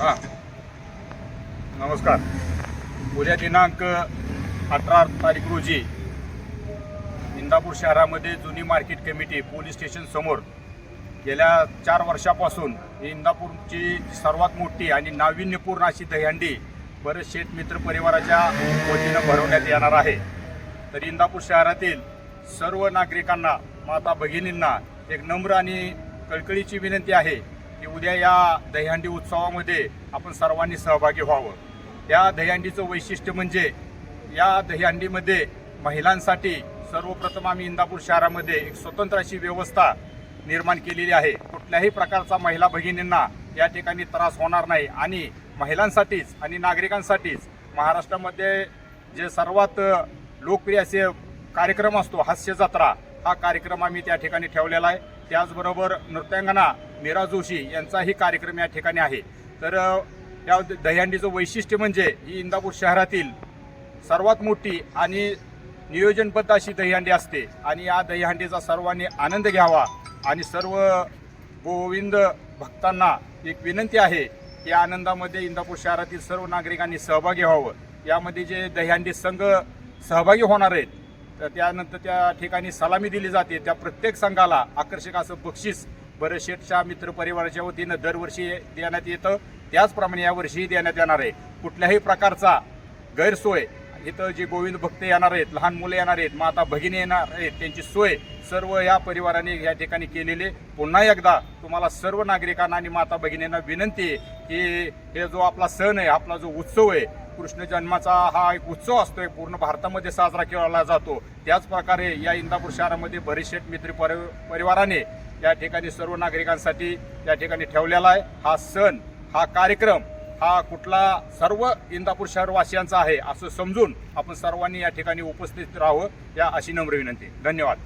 हां. नमस्कार. उद्या दिनांक अठरा तारीख रोजी इंदापूर शहरामध्ये जुनी मार्केट कमिटी पोलीस स्टेशन समोर गेल्या चार वर्षापासून इंदापूरची सर्वात मोठी आणि नाविन्यपूर्ण अशी दहीहंडी बरेच शेत मित्र परिवाराच्या वतीनं भरवण्यात येणार आहे. तर इंदापूर शहरातील सर्व नागरिकांना माता भगिनींना एक नम्र आणि कळकळीची विनंती आहे की उद्या या दहीहंडी उत्सवामध्ये आपण सर्वांनी सहभागी व्हावं. या दहीहंडीचं वैशिष्ट्य म्हणजे या दहीहंडीमध्ये महिलांसाठी सर्वप्रथम आम्ही इंदापूर शहरामध्ये एक स्वतंत्र अशी व्यवस्था निर्माण केलेली आहे. कुठल्याही प्रकारचा महिला भगिनींना या ठिकाणी त्रास होणार नाही. आणि महिलांसाठीच आणि नागरिकांसाठीच महाराष्ट्रामध्ये जे सर्वात लोकप्रिय असे कार्यक्रम असतो हास्य जत्रा हा कार्यक्रम आम्ही त्या ठिकाणी ठेवलेला आहे. त्याचबरोबर नृत्यांगना मीरा जोशी यांचाही कार्यक्रम या ठिकाणी आहे. तर या दहीहंडीचं वैशिष्ट्य म्हणजे ही इंदापूर शहरातील सर्वात मोठी आणि नियोजनबद्ध अशी दहीहंडी असते. आणि या दहीहंडीचा सर्वांनी आनंद घ्यावा आणि सर्व गोविंद भक्तांना एक विनंती आहे की या आनंदामध्ये इंदापूर शहरातील सर्व नागरिकांनी सहभागी व्हावं. यामध्ये जे दहीहंडी संघ सहभागी होणार आहेत तर त्यानंतर त्या ठिकाणी सलामी दिली जाते. त्या प्रत्येक संघाला आकर्षक असं बक्षीस बरेच मित्रपरिवाराच्या मित्र परिवाराच्या वतीनं दरवर्षी देण्यात येतं. त्याचप्रमाणे यावर्षीही देण्यात येणार आहे. कुठल्याही प्रकारचा गैरसोय इथं जे गोविंद भक्त येणार आहेत लहान मुलं येणार आहेत माता भगिनी येणार आहेत त्यांची सोय सर्व या परिवाराने या ठिकाणी केलेले पुन्हा एकदा तुम्हाला सर्व नागरिकांना आणि माता भगिनींना विनंती आहे की हे जो आपला सण आहे आपला जो उत्सव आहे कृष्ण जन्माचा हा एक उत्सव असतोय पूर्ण भारतामध्ये साजरा केला जातो. त्याचप्रकारे या इंदापूर शहरामध्ये बरेचशे मित्र परि परिवाराने या ठिकाणी सर्व नागरिकांसाठी या ठिकाणी ठेवलेला आहे. हा सण हा कार्यक्रम हा कुठला सर्व इंदापूर शहरवासियांचा आहे असं समजून आपण सर्वांनी या ठिकाणी उपस्थित राहावं या अशी नम्र विनंती. धन्यवाद.